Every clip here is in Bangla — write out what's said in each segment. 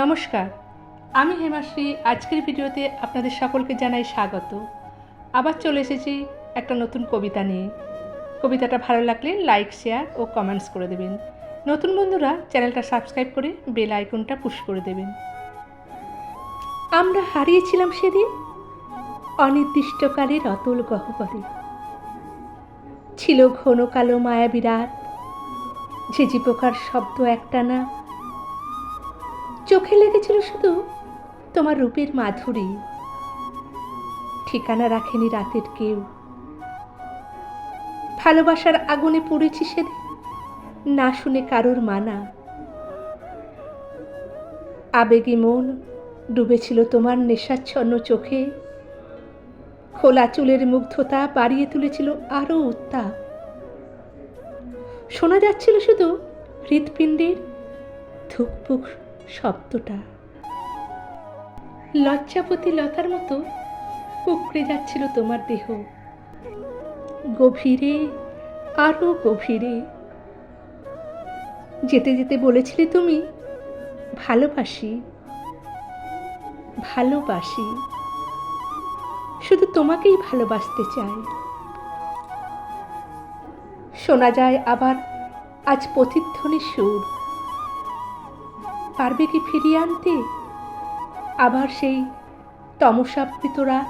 নমস্কার, আমি হেমাশ্রী। আজকের ভিডিওতে আপনাদের সকলকে জানাই স্বাগত। আবার চলে এসেছি একটা নতুন কবিতা নিয়ে। কবিতাটা ভালো লাগলে লাইক, শেয়ার ও কমেন্টস করে দেবেন। নতুন বন্ধুরা, চ্যানেলটা সাবস্ক্রাইব করে বেল আইকনটা পুশ করে দেবেন। আমরা হারিয়েছিলাম সেদিন অনির্দিষ্টকালের অতল গহ্বরে। ছিল ঘন কালো মায়াবী রাত ঝিঝি পোকার শব্দ একটানা চোখে লেগেছিল শুধু তোমার রূপের মাধুরী। ঠিকানা রাখেনি রাতের কেউ। ভালোবাসার আগুনে পড়েছি সেদিন, না শুনে কারোর মানা। আবেগী মন ডুবেছিল তোমার নেশাচ্ছন্ন চোখে। খোলা চুলের মুগ্ধতা বাড়িয়ে তুলেছিল আরও উত্তাপ। শোনা যাচ্ছিল শুধু হৃৎপিণ্ডের ধুকপুক শব্দটা। লজ্জাপতি লতার মতো কুকড়ে যাচ্ছিল তোমার দেহ। গভীরে আরও গভীরে। যেতে যেতে বলেছিলে তুমি, ভালোবাসি। ভালোবাসি। শুধু তোমাকেই ভালোবাসতে চাই। শোনা যায় আবার আজ প্রতিধ্বনি সুর। পারবে কি ফিরিয়ে আনতে? আবার সেই তমসাবৃত রাত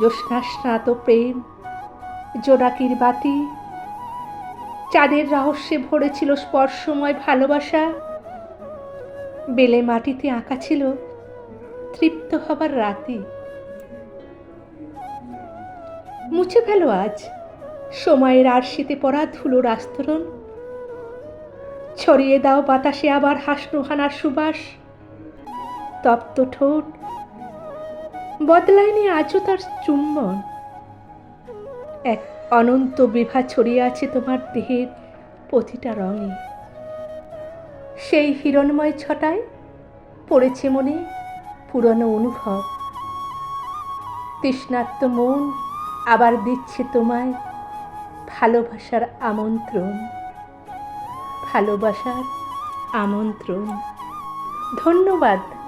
জ্যোৎস্না স্নাত প্রেম, জোনাকির বাতি, চাঁদের রহস্যে ভরেছিল স্পর্শময় ভালোবাসা, বেলে মাটিতে আঁকা ছিল তৃপ্ত হবার রাতি। মুছে ফেলো আজ, সময়ের আরশিতে পড়া ধুলোর আস্তরণ। ছড়িয়ে দাও বাতাসে আবার হাসনুহানার সুবাস। তপ্ত ঠোঁট। বদলায়নি আজও তার চুম্বন। এক অনন্ত বিভা ছড়িয়ে আছে তোমার দেহের প্রতিটা রঙে। সেই হিরণময় ছটায় পড়েছে মনে পুরনো অনুভব। তৃষ্ণাত্ম মন আবার দিচ্ছে তোমায় ভালোবাসার আমন্ত্রণ। ভালোবাসার আমন্ত্রণ। ধন্যবাদ।